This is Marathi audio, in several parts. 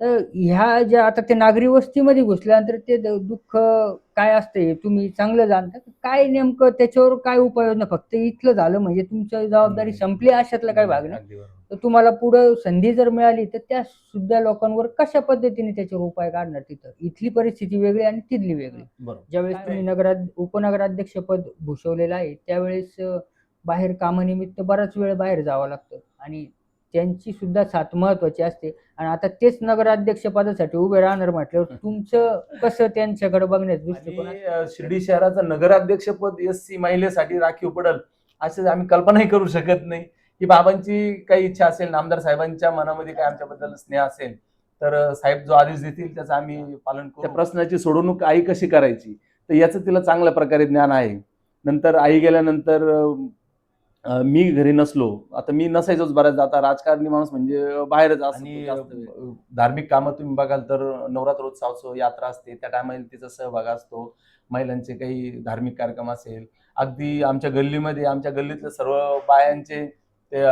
तर ह्या ज्या आता ते नागरी वस्तीमध्ये घुसल्यानंतर ते दुःख काय असते हे तुम्ही चांगलं जाणता. काय नेमकं त्याच्यावर काय उपाययोजना फक्त इथलं झालं म्हणजे तुमची जबाबदारी संपली अशातला काय भाग नाही. तर तुम्हाला पुढं संधी जर मिळाली तर त्या सुद्धा लोकांवर कशा पद्धतीने त्याच्यावर उपाय काढणार तिथं? इथली परिस्थिती वेगळी आणि तिथली वेगळी. ज्यावेळेस तुम्ही नगरा उपनगराध्यक्षपद भूषवलेलं आहे त्यावेळेस बाहेर कामानिमित्त बराच वेळ बाहेर जावं लागतं. आणि त्यांची सुद्धा साथ महत्वाची असते. आणि आता तेच नगराध्यक्ष पदासाठी उभे राहणार म्हटल्यावर तुमचं कसं त्यांच्याकडे बघण्याचं दृष्टिकोन शिर्डी शहराचं नगराध्यक्षपद एस सी महिलेसाठी राखीव पडल असे आम्ही कल्पनाही करू शकत नाही. की बाबांची काही इच्छा असेल नामदार साहेबांच्या मनामध्ये काय आमच्याबद्दल स्नेह असेल तर साहेब जो आदेश देतील त्याचं आम्ही पालन करू. त्या प्रश्नाची सोडवणूक आई कशी करायची? तर याचं तिला चांगल्या प्रकारे ज्ञान आहे. नंतर आई गेल्यानंतर मी घरी नसलो. आता मी नसायचोच बऱ्याच आता राजकारणी माणूस म्हणजे बाहेरच आणि धार्मिक कामं तुम्ही बघाल तर नवरात्रोत्सवाचं यात्रा असते. त्या टायमाला तिचा सहभाग असतो. महिलांचे काही धार्मिक कार्यक्रम असेल. अगदी आमच्या गल्लीमध्ये आमच्या गल्लीतल्या सर्व बायांचे ते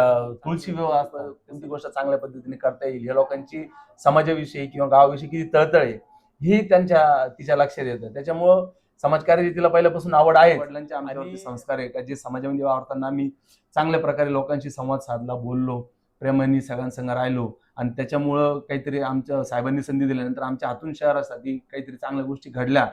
तुळशी विवाह असतात कोणती गोष्ट चांगल्या पद्धतीने करता येईल या लोकांची समाजाविषयी किंवा गावाविषयी किती तळतळ आहे ही त्यांच्या तिच्या लक्षात येतं. त्याच्यामुळं समाजकार्याची तिला पहिल्यापासून आवड आहे. वडिलांचे आमच्यावरती संस्कार आहे. का जे समाजामध्ये वावरताना आम्ही चांगल्या प्रकारे लोकांशी संवाद साधला बोललो प्रेमाने सगळ्यांसंग राहिलो. आणि त्याच्यामुळं काहीतरी आमच्या साहेबांनी संधी दिल्यानंतर आमच्या हातून शहरासाठी काहीतरी चांगल्या गोष्टी घडल्या.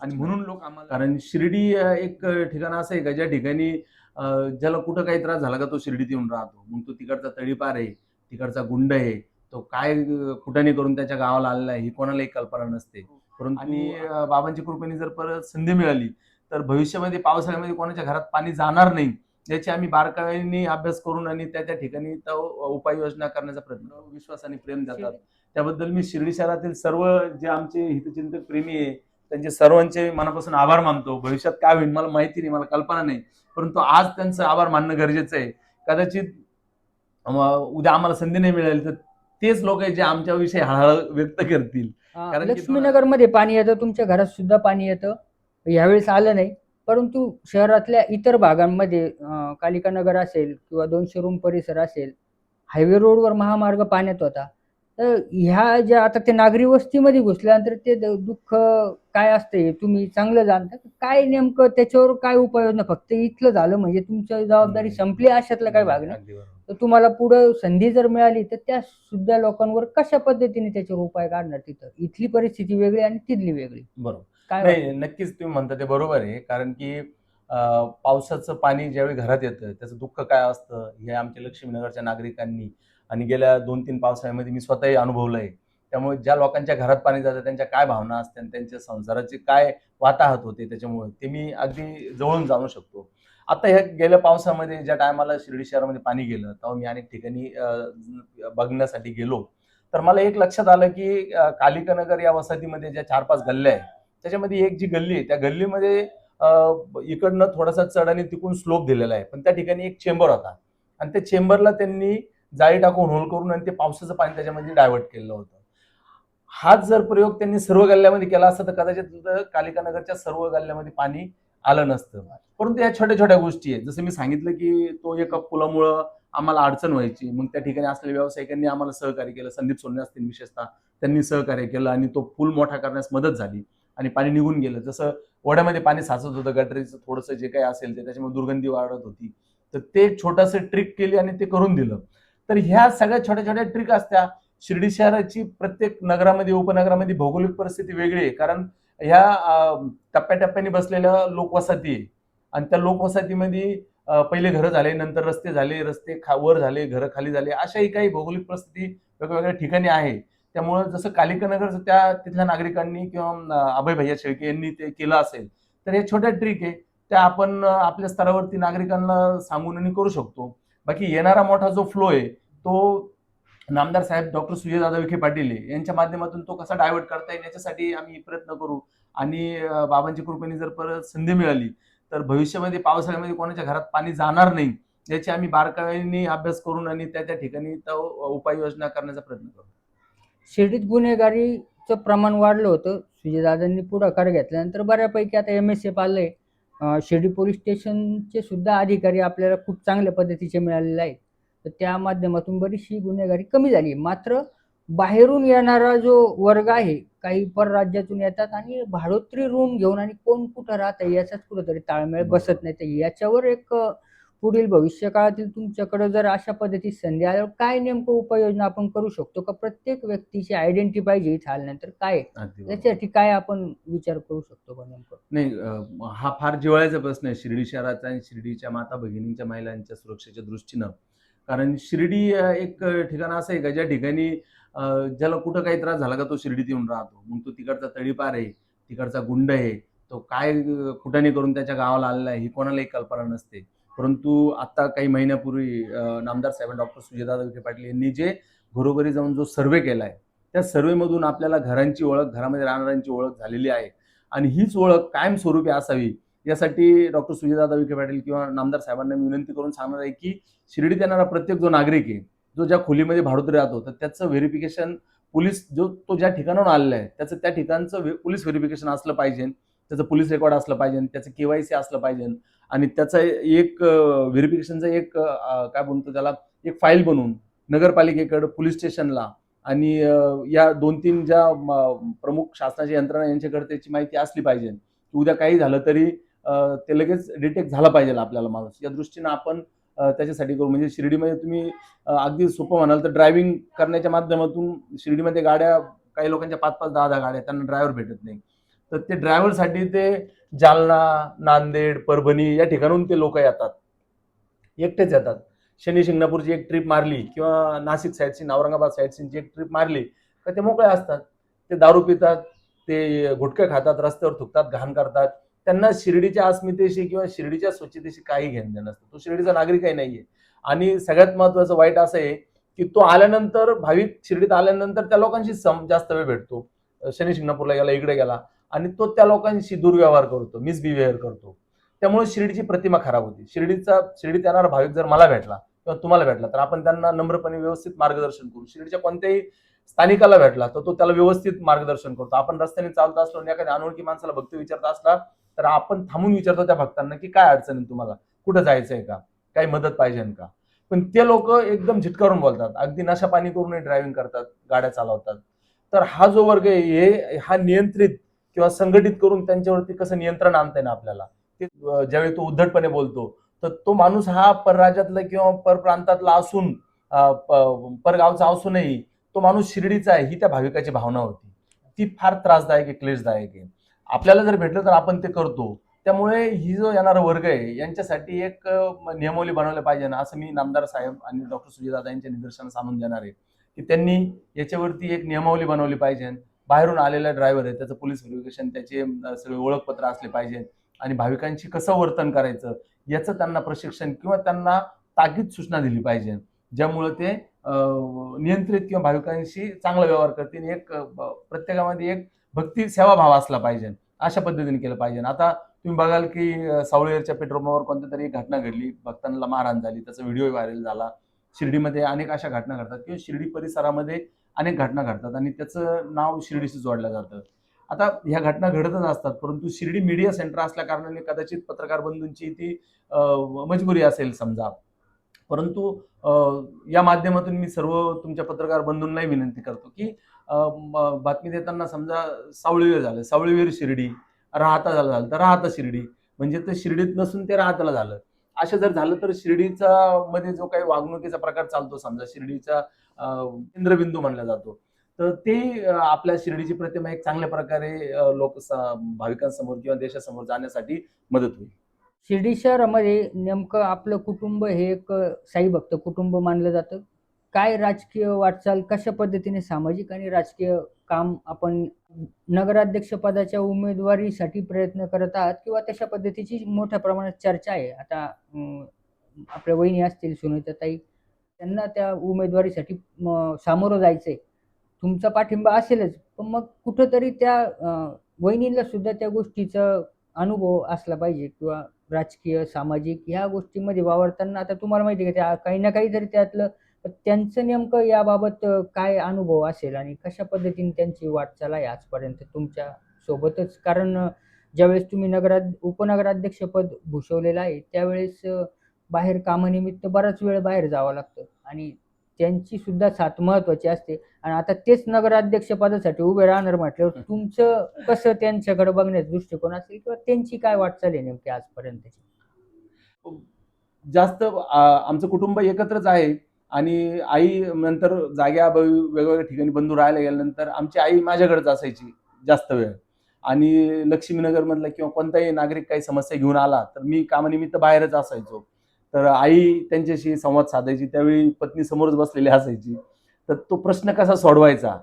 आणि म्हणून लोक आम्हाला कारण शिर्डी एक ठिकाण असं आहे का ज्या ठिकाणी अं, ज्याला कुठं काही त्रास झाला का तो शिर्डीत येऊन राहतो. मग तो तिकडचा तडीपार आहे तिकडचा गुंड आहे. तो काय अं, कुठाने करून त्याच्या गावाला आलेला आहे ही कोणालाही कल्पना नसते. परंतु आणि अं, बाबांच्या कृपेने जर परत संधी मिळाली तर भविष्यामध्ये पावसाळ्यामध्ये कोणाच्या घरात पाणी जाणार नाही याची आम्ही बारकाईने अभ्यास करून आणि त्या त्या ठिकाणी उपाययोजना करण्याचा प्रयत्न विश्वास आणि प्रेम देतात त्याबद्दल मी शिर्डी शहरातील सर्व जे आमचे हितचिंतक प्रेमी आहे त्यांचे सर्वांचे मनापासून आभार मानतो. भविष्यात काय होईल मला माहिती नाही मला कल्पना नाही. परंतु आज त्यांचं आभार मानणं गरजेचं आहे. कदाचित उद्या आम्हाला संधी नाही मिळाली तर तेच लोक आहेत जे आमच्याविषयी हळहळ व्यक्त करतील. कारण की लक्ष्मीनगरमध्ये पाणी येतं तुमच्या घरात सुद्धा पाणी येतं. यावेळेस आलं नाही परंतु शहरातल्या इतर भागांमध्ये कालिका नगर असेल किंवा दोनशे रूम परिसर असेल हायवे रोडवर महामार्ग पाण्यात होता. तर ह्या ज्या आता ते नागरी वस्तीमध्ये घुसल्यानंतर ते दुःख काय असते हे तुम्ही चांगलं जाणता. काय नेमकं त्याच्यावर काय उपाययोजना फक्त इथलं झालं म्हणजे तुमची जबाबदारी संपली अशातला काय भाग नाही. तर तुम्हाला पुढं संधी जर मिळाली तर त्या सुद्धा लोकांवर कशा पद्धतीने त्याच्यावर उपाय काढणार तिथं? इथली परिस्थिती वेगळी आणि तिथली वेगळी. बरोबर. काय नक्कीच तुम्ही म्हणता ते बरोबर आहे. कारण की पावसाचं पाणी ज्यावेळी घरात येतं त्याचं दुःख काय असतं हे आमच्या लक्ष्मीनगरच्या नागरिकांनी आणि गेल्या दोन तीन पावसाळ्यामध्ये मी स्वतःही अनुभवलं आहे त्यामुळे ज्या लोकांच्या घरात पाणी जातं त्यांच्या काय भावना असतात आणि त्यांच्या संसाराचे काय वाताहत होते त्याच्यामुळे ते मी अगदी जवळून जाणू शकतो. आता ह्या गेल्या पावसामध्ये ज्या टायमाला शिर्डी शहरामध्ये पाणी गेलं तेव्हा मी अनेक ठिकाणी बघण्यासाठी गेलो. तर मला एक लक्षात आलं की कालिकानगर कालिका नगर या वसाहतीमध्ये ज्या चार पाच गल्ल्या आहेत त्याच्यामध्ये एक जी गल्ली आहे त्या गल्लीमध्ये इकडनं थोडासा चढ आणि तिकडून स्लोप दिलेला आहे. पण त्या ठिकाणी एक चेंबर होता. आणि त्या चेंबरला त्यांनी जाळी टाकून होल करून आणि ते पावसाचं पाणी त्याच्यामध्ये डायव्हर्ट केलं होतं. हाच जर प्रयोग त्यांनी सर्व गल्ल्यामध्ये केला असता तर कदाचित कालिकानगरच्या कालिका नगरच्या सर्व गल्ल्यामध्ये पाणी आलं नसतं. परंतु या छोट्या छोट्या गोष्टी आहेत. जसं मी सांगितलं की तो एका पुलामुळं आम्हाला अडचण व्हायची. मग त्या ठिकाणी असलेल्या व्यावसायिकांनी आम्हाला सहकार्य केलं. संदीप सोन्ने असतील विशेषतः त्यांनी सहकार्य केलं आणि तो पूल मोठा करण्यास मदत झाली आणि पाणी निघून गेलं. जसं वड्यामध्ये पाणी साचत होतं गटरीचं थोडंसं जे काही असेल ते त्याच्यामुळे दुर्गंधी वाढत होती. तर ते छोटंसं ट्रिक केली आणि ते करून दिलं. तर ह्या सगळ्या छोट्या छोट्या ट्रिक असत्या. शिर्डी शहराची प्रत्येक नगरामध्ये उपनगरामध्ये भौगोलिक परिस्थिती वेगळी आहे. कारण ह्या टप्प्याटप्प्याने बसलेल्या लोकवसाहती आहे. आणि त्या लोकवसाहतीमध्ये पहिले घरं झाले नंतर रस्ते झाले रस्ते खा वर झाले घरं खाली झाले अशाही काही भौगोलिक परिस्थिती वेगवेगळ्या ठिकाणी आहे. त्यामुळं जसं कालिकानगरचं त्या तिथल्या नागरिकांनी किंवा अभय भैया शेळके यांनी ते केलं असेल तर हे छोट्या ट्रिक आहे. त्या आपण आपल्या स्तरावरती नागरिकांना सांगून आणि करू शकतो. बाकी येणारा मोठा जो फ्लो आहे तो नामदार साहेब डॉक्टर सुजयदादा विखे पाटील यांच्या माध्यमातून तो कसा डायव्हर्ट करता येईल याच्यासाठी आम्ही प्रयत्न करू. आणि बाबांची बाबांच्या कृपेने जर परत संधी मिळाली तर भविष्यामध्ये पावसाळ्यामध्ये कोणाच्या घरात पाणी जाणार नाही याची आम्ही बारकाईने अभ्यास करून आणि त्या त्या ठिकाणी तो उपाययोजना करण्याचा प्रयत्न करू. शिर्डीत गुन्हेगारीचं प्रमाण वाढलं होतं. सुजयदादांनी पुढाकार घेतल्यानंतर बऱ्यापैकी आता एम एस एफ आलंय शिर्डी पोलीस स्टेशनचे सुद्धा अधिकारी आपल्याला खूप चांगल्या पद्धतीचे मिळालेले आहेत. तर त्या माध्यमातून बरीचशी गुन्हेगारी कमी झाली मात्र बाहेरून येणारा जो वर्ग आहे काही परराज्यातून येतात आणि भाडोत्री रूम घेऊन आणि कोण कुठं राहत याचाच कुठंतरी ताळमेळ. बसत नाही. तर याच्यावर एक पुढील भविष्य काळातील तुमच्याकडे जर अशा पद्धतीची संधी आल्यावर काय नेमकं उपाययोजना आपण करू शकतो? का प्रत्येक व्यक्तीची आयडेंटिटी पाहिजे इथे आल्यानंतर काय आहे? अगदी बरोबर. याच्यासाठी काय आपण विचार करू शकतो का नेमकं? नाही हा फार जिव्हाळ्याचा प्रश्न आहे. शिर्डी शहराचा आणि शिर्डीच्या माता भगिनींच्या महिलांच्या सुरक्षेच्या दृष्टीनं. कारण शिर्डी एक ठिकाण असं आहे का ज्या ठिकाणी ज्याला कुठं काही त्रास झाला का तो शिर्डीत येऊन राहतो. मग तो तिकडचा तडीपार आहे तिकडचा गुंड आहे तो काय अ, कुठाने करून त्याच्या गावाला आलेला आहे ही कोणालाही कल्पना नसते. परंतु आता काही महिन्यापूर्वी नामदार साहेब डॉक्टर सुजयदादा विखे पाटील यांनी जे घरोघरी जाऊन जो सर्वे केला आहे त्या सर्वेमधून आपल्याला घरांची ओळख घरामध्ये राहणाऱ्यांची ओळख झालेली आहे. आणि हीच ओळख कायमस्वरूपी असावी यासाठी डॉक्टर सुजयदादा विखे पाटील किंवा नामदार साहेबांना मी विनंती करून सांगणार आहे की शिर्डीत येणारा प्रत्येक जो नागरिक आहे जो ज्या खोलीमध्ये भाडूत राहतो तर त्याचं व्हेरिफिकेशन पोलीस जो तो ज्या ठिकाणाहून आलेला आहे त्याचं त्या ठिकाणचं पोलीस व्हेरिफिकेशन असलं पाहिजे. त्याचं पोलीस रेकॉर्ड असलं पाहिजे त्याचं केवायसी असलं पाहिजे. आणि त्याचा एक व्हेरिफिकेशनचं एक काय म्हणतो त्याला एक फाईल बनवून नगरपालिकेकडं पोलीस स्टेशनला आणि या दोन तीन ज्या प्रमुख शासनाच्या यंत्रणा यांच्याकडे त्याची माहिती असली पाहिजे. उद्या काही झालं तरी ते लगेच डिटेक्ट झाला पाहिजे आपल्याला माणूस. या दृष्टीनं आपण त्याच्यासाठी करू. म्हणजे शिर्डीमध्ये तुम्ही अगदी सोपं म्हणाल तर ड्रायव्हिंग करण्याच्या माध्यमातून शिर्डीमध्ये गाड्या काही लोकांच्या पाच पाच दहा दहा गाड्या आहेत, त्यांना ड्रायव्हर भेटत नाही. तर ते ड्रायव्हरसाठी ते जालना नांदेड परभणी या ठिकाणून ते लोक येतात. एकटेच येतात. शनी शिंगणापूरची एक ट्रिप मारली किंवा नाशिक साईडची औरंगाबाद साईडसीनची एक ट्रिप मारली का ते मोकळे असतात. ते दारू पितात ते गुटखे खातात रस्त्यावर थुकतात घाण करतात. त्यांना शिर्डीच्या अस्मितेशी किंवा शिर्डीच्या स्वच्छतेशी काही घेणं देणं नसतं. तो शिर्डीचा नागरिकही नाहीये. आणि सगळ्यात महत्वाचं वाईट असं आहे की तो आल्यानंतर भाविक शिर्डीत आल्यानंतर त्या लोकांशी सम जास्त वेळ भेटतो. शनी शिंगणापूरला गेला इकडे गेला. आणि तो त्या लोकांशी दुर्व्यवहार करतो मिसबिहेव्हिअर करतो. त्यामुळे शिर्डीची प्रतिमा खराब होती. शिर्डीचा शिर्डीत येणारा भाविक जर मला भेटला किंवा तुम्हाला भेटला तर आपण त्यांना नम्रपणे व्यवस्थित मार्गदर्शन करू. शिर्डीच्या कोणत्याही स्थानिकाला भेटला तर तो त्याला व्यवस्थित मार्गदर्शन करतो. आपण रस्त्याने चालत असलो आणि एखाद्या अनोळखी माणसाला भक्त विचारत असला तर आपण थांबून विचारतो त्या भक्तांना की काय अडचण आहे तुम्हाला? कुठं जायचंय का? काही मदत पाहिजे का? पण ते लोक एकदम झिटकारून बोलतात. अगदी नशा पाणी करून ड्रायव्हिंग करतात गाड्या चालवतात. तर हा जो वर्ग आहे हे हा नियंत्रित किंवा संघटित करून त्यांच्यावरती कसं नियंत्रण आणता येईल आपल्याला? ते ज्यावेळी तो उद्धटपणे बोलतो तर तो माणूस हा परराज्यातला किंवा परप्रांतातला असून परगावचा असूनही तो माणूस शिर्डीचा आहे ही त्या भाविकाची भावना होती. ती फार त्रासदायक आहे क्लेशदायक आहे. आपल्याला जर भेटलं तर आपण ते करतो. त्यामुळे ही जो येणारा वर्ग आहे यांच्यासाठी एक नियमावली बनवल्या पाहिजे ना असं मी नामदार साहेब आणि डॉक्टर सुजयदादा यांच्या निदर्शनास आणून देणार आहे. की त्यांनी याच्यावरती एक नियमावली बनवली पाहिजे. बाहेरून आलेला ड्रायव्हर आहे त्याचं पोलीस व्हेरिफिकेशन त्याचे सगळे ओळखपत्र असले पाहिजे आणि भाविकांशी कसं वर्तन करायचं याचं त्यांना प्रशिक्षण किंवा त्यांना ताकीद सूचना दिली पाहिजे. ज्यामुळे ते नियंत्रित किंवा भाविकांशी चांगला व्यवहार करतील. एक प्रत्येकामध्ये एक भक्ती सेवाभाव असला पाहिजे. अशा पद्धतीने केलं पाहिजे. आता तुम्ही बघाल की सावळेरच्या पेट्रोल पंपावर कोणत्या तरी एक घटना घडली. भक्तांना मारहाण झाली. त्याचा व्हिडिओ व्हायरल झाला. शिर्डीमध्ये अनेक अशा घटना घडतात किंवा शिर्डी परिसरामध्ये अनेक घटना घडतात आणि त्याचं नाव शिर्डीशी जोडलं जातं. आता ह्या घटना घडतच असतात परंतु शिर्डी मीडिया सेंटर असल्या कारणाने कदाचित पत्रकार बंधूंची ती मजबुरी असेल समजा. परंतु या माध्यमातून मी सर्व तुमच्या पत्रकार बंधूंनाही विनंती करतो की बातमी देताना समजा सावळीवीर झालं सावळीवीर शिर्डी राहता झालं झालं तर राहता शिर्डी. म्हणजे ते शिर्डीत नसून ते राहताला झालं. असं जर झालं तर शिर्डीचा मध्ये जो काही वागणुकीचा प्रकार चालतो समजा शिर्डीचा इंद्रबिंदू केंद्रबिंदू मानला जातो तर ते आपल्या शिर्डीची प्रतिमा एक चांगल्या प्रकारे लोक भाविकांसमोर किंवा देशासमोर जाण्यासाठी मदत होईल. शिर्डी शहरामध्ये नेमकं आपलं कुटुंब हे एक साई भक्त कुटुंब मानलं जातं. काय राजकीय वाटचाल कशा पद्धतीने सामाजिक आणि राजकीय काम आपण नगराध्यक्ष पदाच्या उमेदवारीसाठी प्रयत्न करत आहात किंवा तशा पद्धतीची मोठ्या प्रमाणात चर्चा आहे. आता आपल्या वहिनी असतील सुनीताताई त्यांना त्या उमेदवारीसाठी सामोरं सामोरं जायचंय. तुमचा पाठिंबा असेलच पण मग कुठंतरी त्या अं, वहिनीला सुद्धा त्या गोष्टीचा अनुभव असला पाहिजे किंवा राजकीय सामाजिक ह्या गोष्टीमध्ये वावरताना आता तुम्हाला माहिती आहे का त्या काही ना काहीतरी त्यातलं त्यांचं नेमकं याबाबत काय अनुभव असेल आणि कशा पद्धतीने त्यांची वाटचाल आहे आजपर्यंत तुमच्या सोबतच? कारण ज्यावेळेस तुम्ही नगरा उपनगराध्यक्षपद भूषवलेलं आहे त्यावेळेस बाहेर कामानिमित्त बराच वेळ बाहेर जावं लागतं आणि त्यांची सुद्धा साथ महत्वाची असते. आणि आता तेच नगराध्यक्ष पदासाठी उभे राहणार म्हटल्यावर तुमचं कसं त्यांच्याकडे बघण्याचा दृष्टिकोन असेल किंवा त्यांची काय वाटचाल आहे नेमकी आजपर्यंत जास्त आमचं कुटुंब एकत्रच आहे. आणि आई नंतर जाग्या वेगवेगळ्या ठिकाणी बंधू राहायला गेल्यानंतर आमची आई माझ्याकडेच असायची जास्त वेळ. आणि लक्ष्मीनगर मधला किंवा कोणताही नागरिक काही समस्या घेऊन आला तर मी कामानिमित्त बाहेरच असायचो. तर आई त्यांच्याशी संवाद साधायची त्यावेळी पत्नी समोरच बसलेली असायची. तर तो प्रश्न कसा सोडवायचा?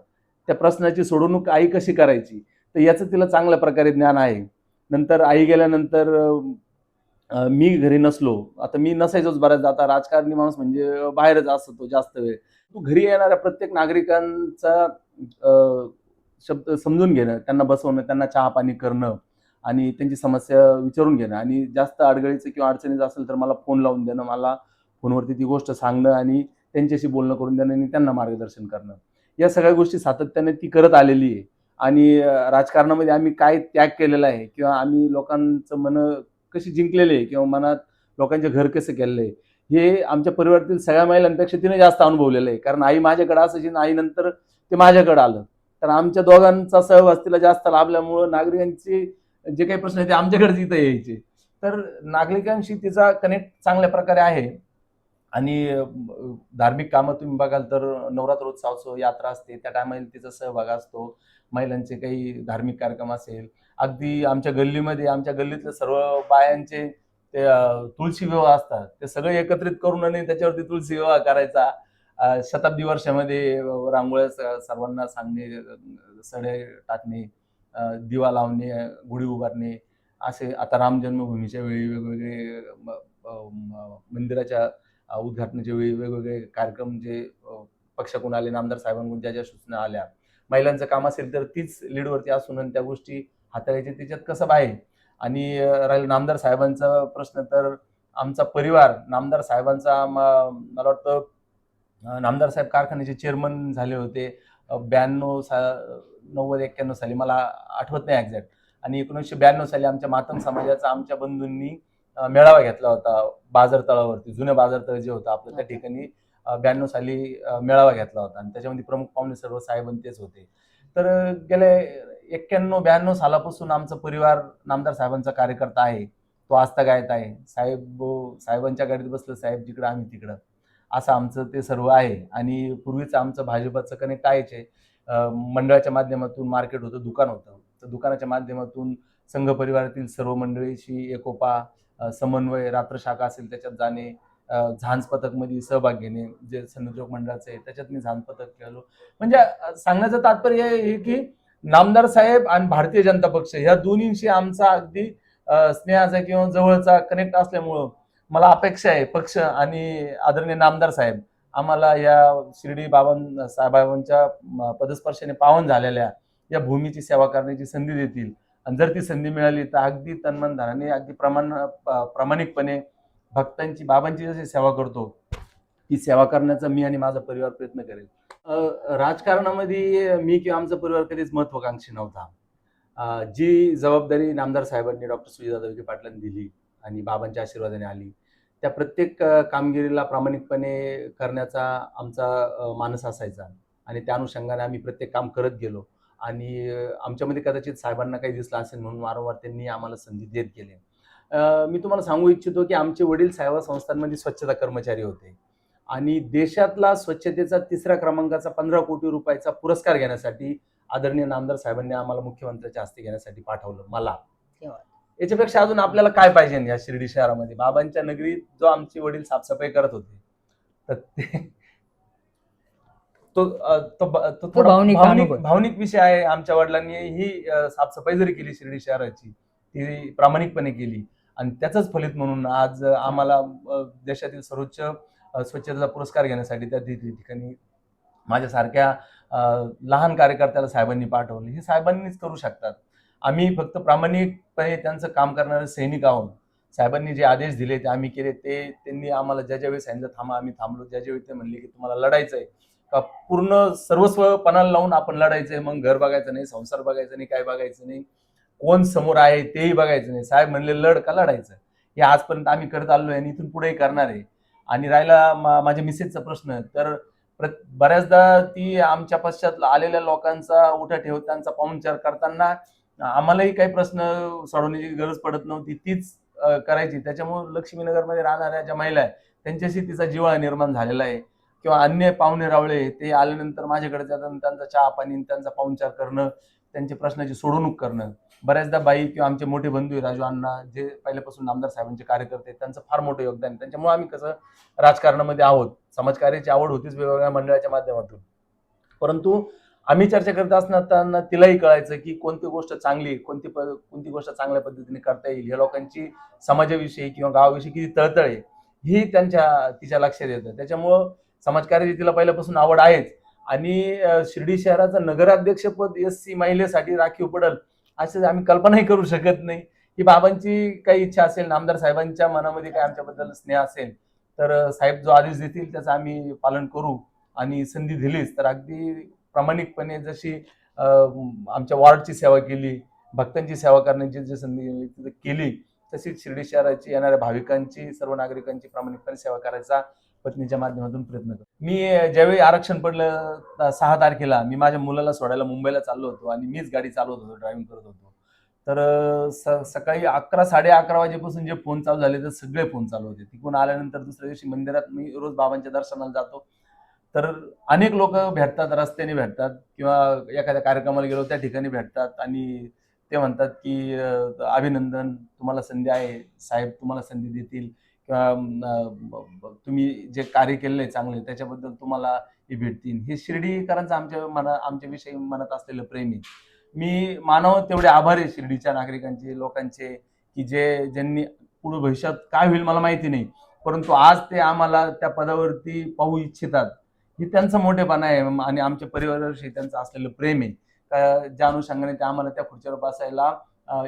त्या प्रश्नाची सोडवणूक आई कशी करायची? तर याचं तिला चांगल्या प्रकारे ज्ञान आहे. नंतर आई गेल्यानंतर मी घरी नसलो आता मी नसायचोच बऱ्याच आता राजकारणी माणूस म्हणजे बाहेरच असतो जास्त वेळ. तू घरी येणाऱ्या प्रत्येक नागरिकांचा शब्द समजून घेणं त्यांना बसवणं त्यांना चहा पाणी करणं आणि त्यांची समस्या विचारून घेणं आणि जास्त अडगळीचं किंवा अडचणीचं असेल तर मला फोन लावून देणं मला फोनवरती ती गोष्ट सांगणं आणि त्यांच्याशी बोलणं करून देणं आणि त्यांना मार्गदर्शन करणं. या सगळ्या गोष्टी सातत्याने ती करत आलेली आहे. आणि राजकारणामध्ये आम्ही काय त्याग केलेला आहे किंवा आम्ही लोकांचं मन कशी जिंकलेले किंवा मनात लोकांचे घर कसं केलेलं आहे हे आमच्या परिवारातील सगळ्या महिलांपेक्षा तिने जास्त अनुभवलेलं आहे. कारण आई माझ्याकडे असायची ना आई नंतर ते माझ्याकडे आलं. तर आमच्या दोघांचा सहवास तिला जास्त लाभल्यामुळं नागरिकांचे जे काही प्रश्न आहेत ते आमच्याकडे तिथं यायचे. तर नागरिकांशी तिचा कनेक्ट चांगल्या प्रकारे आहे. आणि धार्मिक कामं तुम्ही बघाल तर नवरात्रोत्सव यात्रा असते त्या टायमाला तिचा सहभाग असतो महिलांचे काही धार्मिक कार्यक्रम असेल. अगदी आमच्या गल्लीमध्ये आमच्या गल्लीतल्या सर्व बायांचे ते तुळशी विवाह असतात. ते सगळे एकत्रित करून आणि त्याच्यावरती तुळशी विवाह करायचा. शताब्दी वर्षामध्ये रांगोळ्या स- सर्वांना सांगणे सडे टाकणे दिवा लावणे गुढी उभारणे असे आता राम जन्मभूमीच्या वेळी वेगवेगळे मंदिराच्या उद्घाटनाचे वेळी वेगवेगळे कार्यक्रम जे पक्षाकडून आले नामदार साहेबांकडून ज्या ज्या सूचना आल्या महिलांचं काम असेल तर तीच लीडवरती असून आणि त्या गोष्टी हाताळायच्या त्याच्यात कसं आहे आणि राहिलं राहील नामदार साहेबांचा प्रश्न तर आमचा परिवार नामदार साहेबांचा मला वाटतं नामदार साहेब कारखान्याचे चेअरमन झाले होते ब्याण्णव सा नव्वद एक्क्याण्णव साली मला आठवत नाही एक्झॅक्ट. आणि एकोणीसशे ब्याण्णव साली आमच्या मातंग समाजाचा आमच्या बंधूंनी मेळावा घेतला होता बाजार तळावरती जुन्या बाजार तळ जे होतं आपलं त्या ठिकाणी ब्याण्णव साली मेळावा घेतला होता. आणि त्याच्यामध्ये प्रमुख पाहुणे सर्व साहेब आणि तेच होते. तर गेले एक्क्याण्णव ब्याण्णव सालापासून आमचा परिवार नामदार साहेबांचा कार्यकर्ता आहे. तो आस्था गायत आहे. साहेब साहेबांच्या गाडीत बसलं साहेब जिकडं आम्ही तिकडं. असं आमचं ते सर्व आहे. आणि पूर्वीचं आमचं भाजपाचं कनेक्ट आहेच आहे. मंडळाच्या माध्यमातून मार्केट होतं दुकान होतं. तर दुकानाच्या माध्यमातून संघ परिवारातील सर्व मंडळीशी एकोपा समन्वय समन्वय रात्रशाखा असेल त्याच्यात जाणे झांज पथकमध्ये सहभाग घेणे जे संयोजक मंडळाचं आहे त्याच्यात मी झांज पथक खेळलो. म्हणजे सांगण्याचं तात्पर्य हे की नामदार साहेब आणि भारतीय जनता पक्ष ह्या दोन्हींशी आमचा अगदी स्नेहाचा किंवा जवळचा कनेक्ट असल्यामुळं मला अपेक्षा आहे पक्ष आणि आदरणीय नामदार साहेब आम्हाला या शिर्डी बाबां साहेबांच्या पदस्पर्शाने पावन झालेल्या या भूमीची सेवा करण्याची संधी देतील. आणि जर ती संधी मिळाली तर अगदी तन्मनधानाने अगदी प्रमाण प- प्रामाणिकपणे भक्तांची बाबांची जशी सेवा करतो ती सेवा करण्याचा मी आणि माझा परिवार प्रयत्न करेल. राजकारणामध्ये मी किंवा आमचा परिवार कधीच महत्वाकांक्षी नव्हता. जी जबाबदारी नामदार साहेबांनी डॉक्टर सुजिता विखे पाटलांनी दिली आणि बाबांच्या आशीर्वादाने आली त्या प्रत्येक कामगिरीला प्रामाणिकपणे करण्याचा आमचा मानस असायचा. आणि त्या अनुषंगाने आम्ही प्रत्येक काम करत गेलो. आणि आमच्यामध्ये कदाचित साहेबांना काही दिसलं असेल म्हणून वारंवार त्यांनी आम्हाला संधी देत गेले. मी तुम्हाला सांगू इच्छितो की आमचे वडील सेवा संस्थांमध्ये स्वच्छता कर्मचारी होते आणि देशातला स्वच्छतेचा तिसऱ्या क्रमांकाचा पंधरा कोटी रुपयाचा पुरस्कार घेण्यासाठी आदरणीय नामदार साहेबांनी आम्हाला मुख्यमंत्र्याच्या हस्ते घेण्यासाठी पाठवलं मला. याच्यापेक्षा अजून आपल्याला काय पाहिजे या शिर्डी शहरामध्ये? बाबांच्या नगरीत जो आमचे वडील साफसफाई करत होते तर ते तो तो ब- तो थोडा भावनिक भावनिक विषय आहे आमच्या वडिलांनी. ही साफसफाई जरी केली शिर्डी शहराची ती प्रामाणिकपणे केली. आणि त्याचंच फलित म्हणून आज आम्हाला देशातील सर्वोच्च स्वच्छतेचा पुरस्कार घेण्यासाठी त्या ठिकाणी माझ्यासारख्या लहान कार्यकर्त्याला साहेबांनी पाठवलं. हे साहेबांनीच करू शकतात. आम्ही फक्त प्रामाणिकपणे त्यांचं काम करणारे सैनिक आहोत. साहेबांनी जे आदेश दिले ते आम्ही केले ते त्यांनी आम्हाला ज्या ज्यावेळी सांगितलं थांबा आम्ही थांबलो. ज्या ज्यावेळी ते म्हणले की तुम्हाला लढायचंय. का पूर्ण सर्वस्व पणाला लावून आपण लढायचंय मग घर बघायचं नाही संसार बघायचं नाही काय बघायचं नाही कोण समोर आहे तेही बघायचं नाही. साहेब म्हणले लढ का लढायचं? हे आजपर्यंत आम्ही करत आलोय आणि इथून पुढेही करणार आहे. आणि राहिला माझ्या मिसेसचा प्रश्न तर प्रत- बऱ्याचदा ती आमच्या पश्चात आलेल्या लोकांचा उठा ठेव त्यांचा पाहुणचार करताना आम्हालाही काही प्रश्न सोडवण्याची गरज पडत नव्हती. तीच करायची. त्याच्यामुळे लक्ष्मीनगरमध्ये राहणाऱ्या ज्या महिला आहेत त्यांच्याशी तिचा जिवाळा निर्माण झालेला आहे. किंवा अन्य पाहुणे रावळे ते आल्यानंतर माझ्याकडे जातात त्यांचा चहा पाणी त्यांचा पाहुणचार करणं त्यांच्या प्रश्नाची सोडवणूक करणं. बऱ्याचदा बाई किंवा आमचे मोठे बंधू आहे राजू अण्णा जे पहिल्यापासून आमदार साहेबांचे कार्यकर्ते त्यांचं फार मोठं योगदान त्यांच्यामुळे आम्ही कसं राजकारणामध्ये आहोत. समाजकार्याची आवड होतीच वेगवेगळ्या मंडळाच्या माध्यमातून. परंतु आम्ही चर्चा करत असताना तिलाही कळायचं की कोणती गोष्ट चांगली आहे, कोणती प- कोणती गोष्ट चांगल्या पद्धतीने करता येईल या लोकांची समाजाविषयी किंवा गावाविषयी किती तळतळ आहे ही त्यांच्या तिच्या लक्षात येतं. त्याच्यामुळं समाजकार्याची तिला पहिल्यापासून आवड आहेच. आणि शिर्डी शहराचं नगराध्यक्षपद एस सी महिलेसाठी राखीव पडल असं आम्ही कल्पनाही करू शकत नाही. की बाबांची काही इच्छा असेल नामदार साहेबांच्या मनामध्ये काही आमच्याबद्दल स्नेह असेल तर साहेब जो आदेश देतील त्याचं आम्ही पालन करू आणि संधी दिलीच. तर अगदी प्रामाणिकपणे जशी आमच्या वॉर्डची सेवा केली भक्तांची सेवा करण्याची जी संधी केली तशीच शिर्डी शहराची येणाऱ्या भाविकांची सर्व नागरिकांची प्रामाणिकपणे सेवा करायचा पत्नीच्या माध्यमातून प्रयत्न करतो. मी ज्यावेळी आरक्षण पडलं सहा तारखेला मी माझ्या मुलाला सोडायला मुंबईला चाललो होतो आणि मीच गाडी चालवत होतो ड्रायव्हिंग करत होतो. तर स- सकाळी अकरा साडे अकरा वाजेपासून जे फोन चालू झाले तर सगळे फोन चालू होते. तिकडून आल्यानंतर दुसऱ्या दिवशी मंदिरात मी रोज बाबांच्या दर्शनाला जातो. तर अनेक लोक भेटतात रस्त्याने भेटतात किंवा एखाद्या कार्यक्रमाला गेलो त्या ठिकाणी भेटतात आणि ते म्हणतात की अभिनंदन तुम्हाला संधी आहे साहेब तुम्हाला संधी देतील. किंवा तुम्ही जे कार्य केलेलं आहे चांगले त्याच्याबद्दल तुम्हाला हे भेटतील. हे शिर्डीकरांचं आमच्या मना आमच्याविषयी मनात असलेलं प्रेम आहे. मी मानव तेवढे आभार आहे शिर्डीच्या नागरिकांचे लोकांचे की जे ज्यांनी पुढे भविष्यात काय होईल मला माहिती नाही. परंतु आज ते आम्हाला त्या पदावरती पाहू इच्छितात. हे त्यांचं मोठेपणा आहे आणि आमच्या परिवाराविषयी त्यांचं असलेलं प्रेम आहे. का ज्या अनुषंगाने ते आम्हाला त्या खुर्चीवर बसायला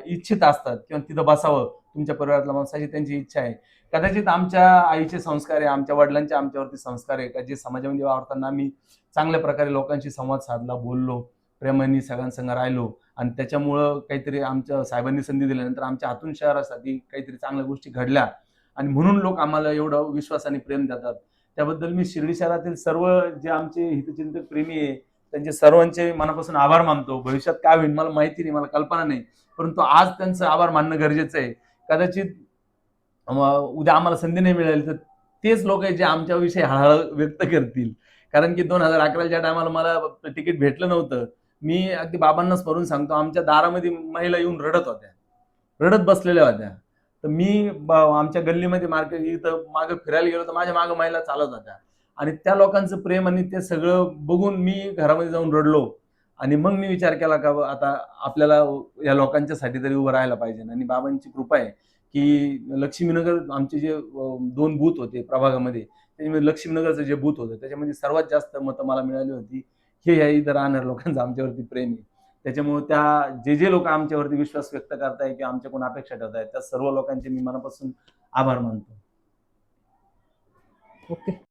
इच्छित असतात किंवा तिथं बसावं. तुमच्या परिवारातला माणसाची त्यांची इच्छा आहे. कदाचित आमच्या आईचे संस्कार आहे आमच्या वडिलांचे आमच्यावरती संस्कार आहे का जे समाजामध्ये वावरताना आम्ही चांगल्या प्रकारे लोकांशी संवाद साधला बोललो प्रेमाने सगळ्यांसंग राहिलो आणि त्याच्यामुळं काहीतरी आमच्या साहेबांनी संधी दिल्यानंतर आमच्या हातून शहरासाठी काहीतरी चांगल्या गोष्टी घडल्या आणि म्हणून लोक आम्हाला एवढं विश्वासाने प्रेम देतात. त्याबद्दल मी शिर्डी शहरातील सर्व जे आमचे हितचिंतक प्रेमी आहे त्यांचे सर्वांचे मनापासून आभार मानतो. भविष्यात काय होईल मला माहिती नाही मला कल्पना नाही. परंतु आज त्यांचं आभार मानणं गरजेचं आहे. कदाचित उद्या आम्हाला संधी नाही मिळाली तर तेच लोक आहे जे आमच्याविषयी हळहळ व्यक्त करतील. कारण की दोन हजार अकराच्या टायमाला मला तिकीट भेटलं नव्हतं. मी अगदी बाबांना स्मरून सांगतो आमच्या दारामध्ये महिला येऊन रडत होत्या. रडत बसलेल्या होत्या. तर मी आमच्या गल्लीमध्ये मार्केट इथं मागं फिरायला गेलो तर माझ्या मागं महिला चालत होत्या. आणि त्या लोकांचं प्रेम आणि ते सगळं बघून मी घरामध्ये जाऊन रडलो. आणि मग मी विचार केला का आता आपल्याला या लोकांच्यासाठी तरी उभं राहायला पाहिजे आणि बाबांची कृपा आहे की लक्ष्मीनगर आमचे जे दोन बूथ होते प्रभागामध्ये त्याच्यामध्ये लक्ष्मीनगरचं जे बूथ होतं त्याच्यामध्ये सर्वात जास्त मतं मला मिळाली होती. हे या इथं राहणाऱ्या लोकांचं आमच्यावरती प्रेम आहे. त्याच्यामुळे त्या जे जे लोक आमच्यावरती विश्वास व्यक्त करताय किंवा आमच्याकडून अपेक्षा ठेवतायत त्या सर्व लोकांचे मी मनापासून आभार मानतो. ओके.